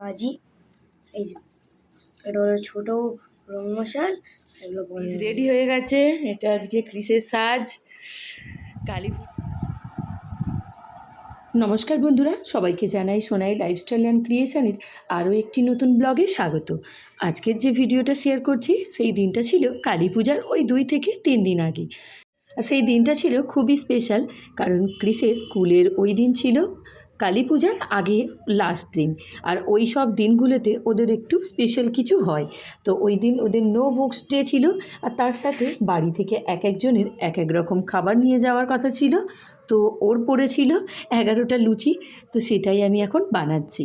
বাজি এই যে এটা হলো ছোটো রং মশাল এগুলো রেডি হয়ে গেছে। এটা আজকে ক্রিসের সাজ। কালী নমস্কার বন্ধুরা সবাইকে জানাই সোনাই লাইফস্টাইল অ্যান্ড ক্রিয়েশনের আরও একটি নতুন ব্লগে স্বাগত। আজকের যে ভিডিওটা শেয়ার করছি সেই দিনটা ছিল কালী পূজার ওই দুই থেকে তিন দিন আগে। আর সেই দিনটা ছিল খুবই স্পেশাল কারণ ক্রিসের স্কুলের ওই দিন ছিল কালী পূজার আগে লাস্ট দিন। আর ওই সব দিনগুলোতে ওদের একটু স্পেশাল কিছু হয়। তো ওই দিন ওদের নো বুকস ডে ছিল, আর তার সাথে বাড়ি থেকে এক একজনের এক এক রকম খাবার নিয়ে যাওয়ার কথা ছিল। তো ওর পড়েছিল এগারোটা লুচি, তো সেটাই আমি এখন বানাচ্ছি।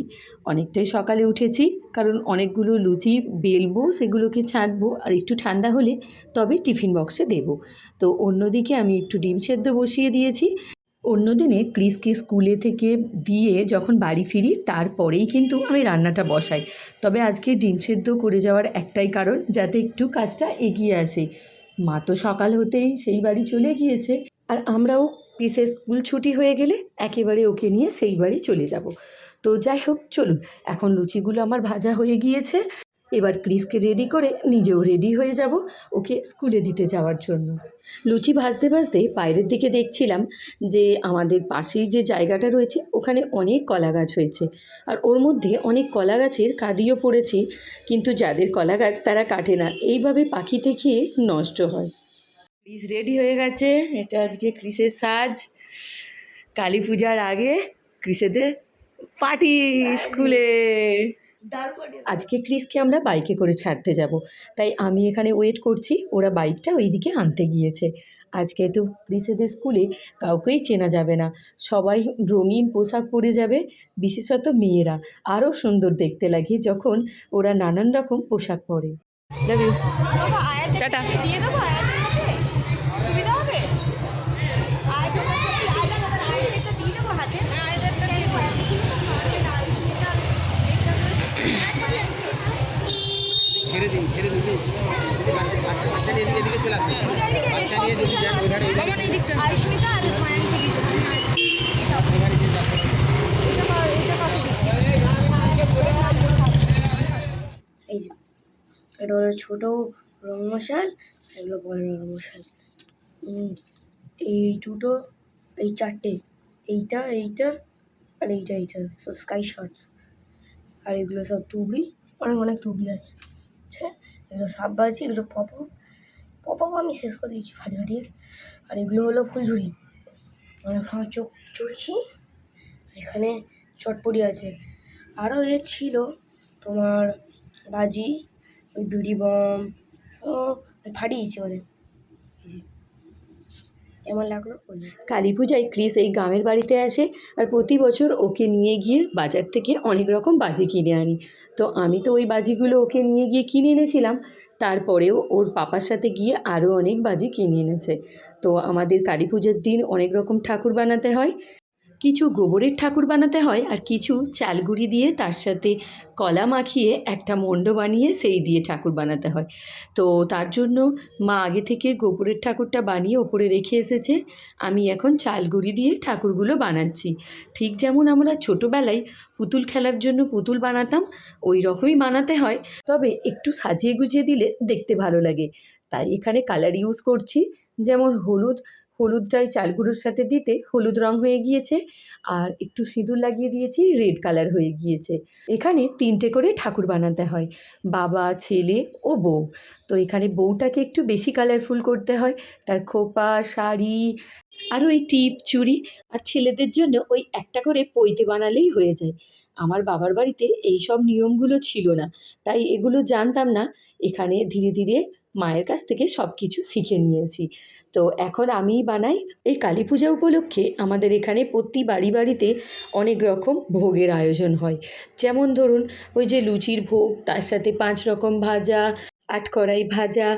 অনেকটাই সকালে উঠেছি, কারণ অনেকগুলো লুচি বেলবো, সেগুলোকে ছাঁকবো, আর একটু ঠান্ডা হলে তবে টিফিন বক্সে দেব। তো অন্যদিকে আমি একটু ডিম সেদ্ধ বসিয়ে দিয়েছি। অন্যদিনে ক্রিসকে স্কুলে থেকে দিয়ে যখন বাড়ি ফিরি, তারপরেই কিন্তু আমি রান্নাটা বসাই। তবে আজকে ডিম সেদ্ধ করে যাওয়ার একটাই কারণ, যাতে একটু কাজটা এগিয়ে আসে। মা তো সকাল হতেই সেই বাড়ি চলে গিয়েছে। আর আমরাও ক্রিসের স্কুল ছুটি হয়ে গেলে একেবারে ওকে নিয়ে সেই বাড়ি চলে যাব। তো যাই হোক, চলুন। এখন লুচিগুলো আমার ভাজা হয়ে গিয়েছে। এবার ক্রিসকে রেডি করে নিজেও রেডি হয়ে যাব ওকে স্কুলে দিতে যাওয়ার জন্য। লুচি ভাজতে ভাজতে বাইরের দিকে দেখছিলাম যে আমাদের পাশেই যে জায়গাটা রয়েছে, ওখানে অনেক কলা গাছ হয়েছে। আর ওর মধ্যে অনেক কলা গাছের কাঁদিও পড়েছে, কিন্তু যাদের কলা গাছ তারা কাটে না। এইভাবে পাখিতে খেয়ে নষ্ট হয়। ক্রিস রেডি হয়ে গেছে। এটা আজকে ক্রিসের সাজ। কালী পূজার আগে ক্রিসেদের পার্টি স্কুলে আজকে ক্রিসকে আমরা বাইকে করে ছাড়তে যাব। তাই আমি এখানে ওয়েট করছি ওরা বাইকটা ওইদিকে আনতে গিয়েছে। আজকে তো ক্রিসেদের স্কুলে কাউকেই চেনা যাবে না। সবাই রঙিন পোশাক পরে যাবে বিশেষত মেয়েরা। আরও সুন্দর দেখতে লাগে যখন ওরা নানান রকম পোশাক পরে। টাটা। দিয়ে দেবো সুবিধা হবে? ছেড়ে দিন ছেড়ে দিন। বাচ্চা নিয়ে এদিকে এদিকে চলে বাচ্চা নিয়ে যদি যান ওধারে। এই যে এটা হলো ছোটো রং মশাল এগুলো বড় রং মশাল এই দুটো এই চারটে এইটা এইটা আর এইটা এইটা স্কাই শর্টস আর এগুলো সব তুবড়ি, অনেক অনেক তুবড়ি আছে। এগুলো সাববাজি এগুলো পপ পপ আমি শেষ করে দিয়েছি ফাটিয়ে ফাটিয়ে। আর এগুলো হলো ফুলঝুরি। অনেক সময় চোখ চড়ছি এখানে চটপটি আছে। আরও এ ছিল তোমার বাজি, ওই বিড়ি বম ফাটিয়েছি অনেক কেমন লাগল? কালী পূজায় ক্রিস এই গ্রামের বাড়িতে আসে আর প্রতি বছর ওকে নিয়ে গিয়ে বাজার থেকে অনেক রকম বাজি কিনে আনি। তো আমি তো ওই বাজিগুলো ওকে নিয়ে গিয়ে কিনে এনেছিলাম। তারপরেও ওর পাপার সাথে গিয়ে আরও অনেক বাজি কিনে এনেছে। তো আমাদের কালী পূজার দিন অনেক রকম ঠাকুর বানাতে হয়। কিছু গোবরের ঠাকুর বানাতে হয় আর কিছু চালগুড়ি দিয়ে তার সাথে কলা মাখিয়ে একটা মণ্ড বানিয়ে সেই দিয়ে ঠাকুর বানাতে হয়। তো তার জন্য মা আগে থেকে গোবরের ঠাকুরটা বানিয়ে ওপরে রেখে এসেছে। আমি এখন চালগুড়ি দিয়ে ঠাকুরগুলো বানাচ্ছি। ঠিক যেমন আমরা ছোটোবেলায় পুতুল খেলার জন্য পুতুল বানাতাম, ওই রকমই বানাতে হয়। তবে একটু সাজিয়ে গুজিয়ে দিলে দেখতে ভালো লাগে। তাই এখানে কালার ইউজ করছি। যেমন হলুদ হলুদটাই চালগুঁড়োর সাথে দিতে হলুদ রং হয়ে গিয়েছে আর একটু সিঁদুর লাগিয়ে দিয়েছি রেড কালার হয়ে গিয়েছে। এখানে তিনটে করে ঠাকুর বানাতে হয়, বাবা, ছেলে ও বউ। তো এখানে বউটাকে একটু বেশি কালারফুল করতে হয়, তার খোপা, শাড়ি আর ওই টিপ, চুড়ি আর ছেলেদের জন্য ওই একটা করে পৈতে বানালেই হয়ে যায়। আমার বাবার বাড়িতে এই সব নিয়মগুলো ছিল না, তাই এগুলো জানতাম না। এখানে ধীরে ধীরে মায়ের কাছ থেকে সব কিছু শিখে নিয়েছি। তো এখন আমিই বানাই। এই কালী পূজা উপলক্ষে আমাদের এখানে প্রতি বাড়ি বাড়িতে অনেক রকম ভোগের আয়োজন হয়। যেমন ধরুন, ওই যে লুচির ভোগ, তার সাথে পাঁচ রকম ভাজা আটকড়াই ভাজা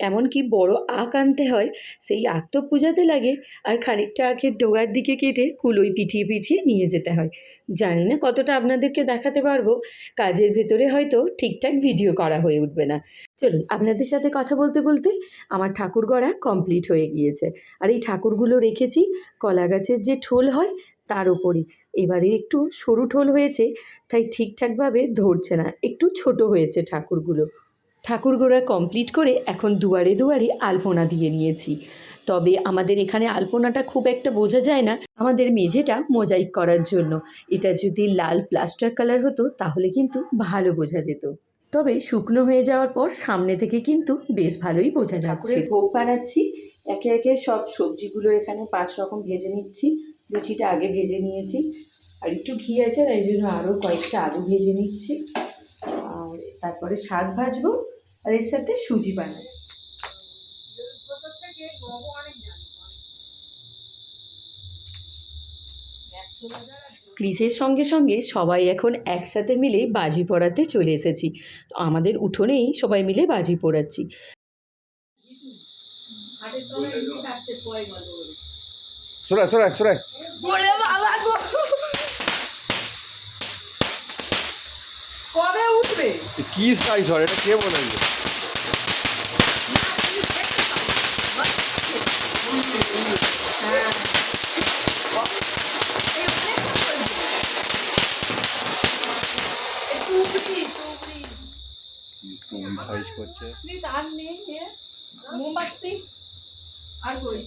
এমনকি বড় আখ আনতে হয়, সেই আখ তো পূজাতে লাগে। আর খানিকটা আখের ডোগার দিকে কেটে কুলোই পিঠিয়ে পিঠিয়ে নিয়ে যেতে হয়। জানি না কতটা আপনাদেরকে দেখাতে পারব, কাজের ভেতরে হয়তো ঠিকঠাক ভিডিও করা হয়ে উঠবে না। চলুন, আপনাদের সাথে কথা বলতে বলতে আমার ঠাকুর গড়া কমপ্লিট হয়ে গিয়েছে। আর এই ঠাকুরগুলো রেখেছি, কলা গাছের যে ঠোল হয়, তার উপরে এবারে একটু সরু ঠোল হয়েছে, তাই ঠিকঠাকভাবে ধরছে না, একটু ছোট হয়েছে ঠাকুরগুলো। ঠাকুরগুলো কমপ্লিট করে এখন দুয়ারে দুয়ারে আলপনা দিয়ে নিয়েছি। তবে আমাদের এখানে আলপনাটা খুব একটা বোঝা যায় না, আমাদের মেঝেটা মোজাইক করার জন্য। এটা যদি লাল প্লাস্টার কালার হতো, তাহলে কিন্তু ভালো বোঝা যেত। তবে শুকনো হয়ে যাওয়ার পর সামনে থেকে কিন্তু বেশ ভালোই বোঝা যাচ্ছে। ভোগ বানাচ্ছি। একে একে সব সবজিগুলো এখানে পাঁচ রকম ভেজে নিচ্ছি। লুচিটা আগে ভেজে নিয়েছি। আর একটু ঘি আছে, তাই জন্য আরও কয়েকটা আলু ভেজে নিচ্ছি। আর তারপরে শাক ভাজবো। আর এর সাথে সুজি বানাবো ক্রিসের সঙ্গে সঙ্গে সবাই এখন একসাথে মিলে বাজি পড়াতে চলে এসেছি। আমাদের উঠোনেই সবাই মিলে বাজি পোড়াচ্ছি। সরাই সরাই সরাই কবে উঠবে? কি সাইজ হয়? এটা কে বানাইলো সাইজ করছে? মোমবাতি। আর কই?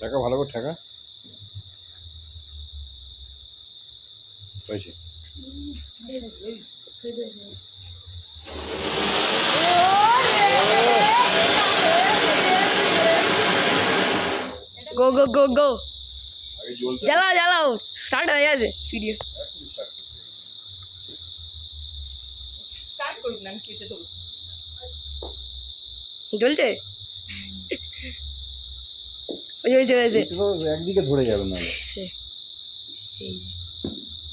টাকা ভালো করে টাকা হয়েছে। গো গো গো গো জ্বালাও জ্বালাও। স্টার্ট হয়ে গেছে ভিডিও জ্বলছে? ওই হয়েছে হয়েছে একদিকে ধরে যাবে না। সে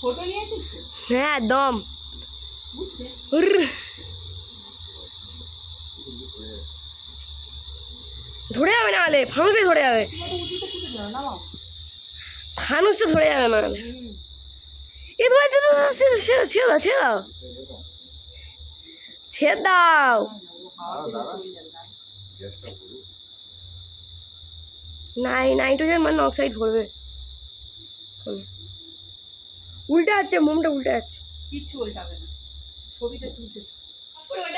ফটো নিয়েছিস হ্যাঁ একদম। বুঝছে? ধরে যাবে না হলে ফানুসে ধরে যাবে। ফানুসে ধরে যাবে না হলে এ তোমার ছেড়ে ছেড়ে দাও ছেড়ে দাও। ছেড়ে দাও। নাই নাইট্রোজেন মানে অক্সাইড ভরবে। হুম। উল্টে যাচ্ছে মোমটা উল্টে যাচ্ছে কিচ্ছু ওল্টাবে না। ছবিটা তুলতে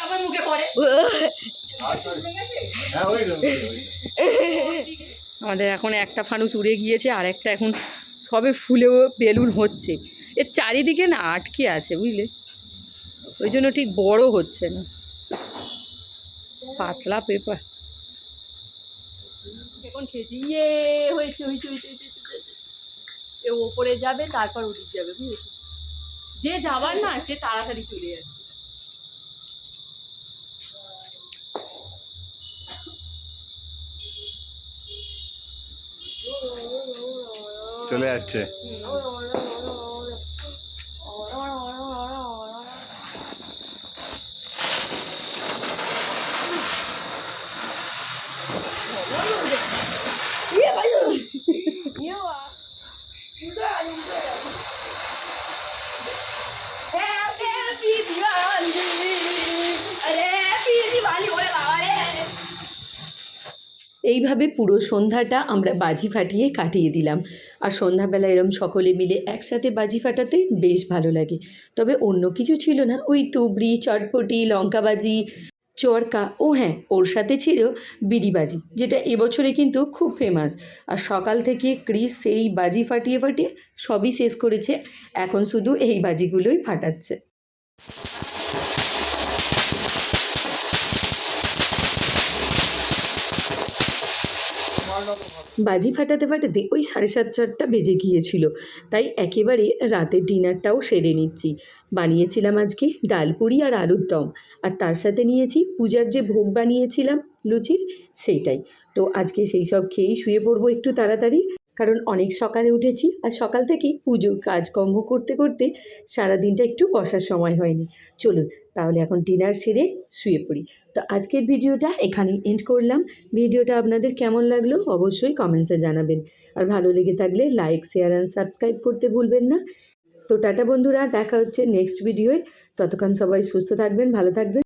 আমার মুখে পড়ে। হ্যাঁ। আমাদের এখন একটা ফানুস উড়ে গিয়েছে আর একটা এখন সবে ফুলেও বেলুন হচ্ছে। এর চারিদিকে না আটকে আছে বুঝলে? ওই জন্য ঠিক বড় হচ্ছে না। পাতলা পেপার। এখন খেয়েছি ইয়ে হয়েছে হয়েছে হয়েছে হয়েছে, হয়েছে। ওপরে যাবে তারপর উঠে যাবে বুঝেছি যে যাবার না সে তাড়াতাড়ি চলে যাচ্ছে চলে যাচ্ছে। এইভাবে পুরো সন্ধ্যাটা আমরা বাজি ফাটিয়ে কাটিয়ে দিলাম। আর সন্ধ্যাবেলা এরম সকলে মিলে একসাথে বাজি ফাটাতে বেশ ভালো লাগে। তবে অন্য কিছু ছিল না। ওই তুবড়ি, চটপটি, লঙ্কাবাজি, চরকা, ও হ্যাঁ ওর সাথে ছিল বিড়িবাজি, যেটা এবছরে কিন্তু খুব ফেমাস আর সকাল থেকে ক্রিস সেই বাজি ফাটিয়ে ফাটিয়ে সবই শেষ করেছে। এখন শুধু এই বাজিগুলোই ফাটাচ্ছে। বাজি ফাটাতে ফাটাতে ওই সাড়ে সাত চারটা বেজে গিয়েছিল। তাই একেবারে রাতের ডিনারটাও সেরে নিচ্ছি। বানিয়েছিলাম আজকে ডাল পুরি আর আলুর দম। আর তার সাথে নিয়েছি পূজার যে ভোগ বানিয়েছিলাম, লুচির, সেইটাই। তো আজকে সেই সব খেয়েই শুয়ে পড়ব একটু তাড়াতাড়ি। কারণ অনেক সকালে উঠেছি আর সকাল থেকেই পুজোর কাজকর্ম করতে করতে সারা দিনটা একটু বসার সময় হয়নি। চলুন, তাহলে এখন ডিনার সেরে শুয়ে পড়ি। তো আজকের ভিডিওটা এখানেই এন্ড করলাম। ভিডিওটা আপনাদের কেমন লাগল অবশ্যই কমেন্টসে জানাবেন। আর ভালো লেগে থাকলে লাইক শেয়ার অ্যান্ড সাবস্ক্রাইব করতে ভুলবেন না। তো টাটা বন্ধুরা, দেখা হচ্ছে নেক্সট ভিডিওয় ততক্ষণ সবাই সুস্থ থাকবেন, ভালো থাকবেন।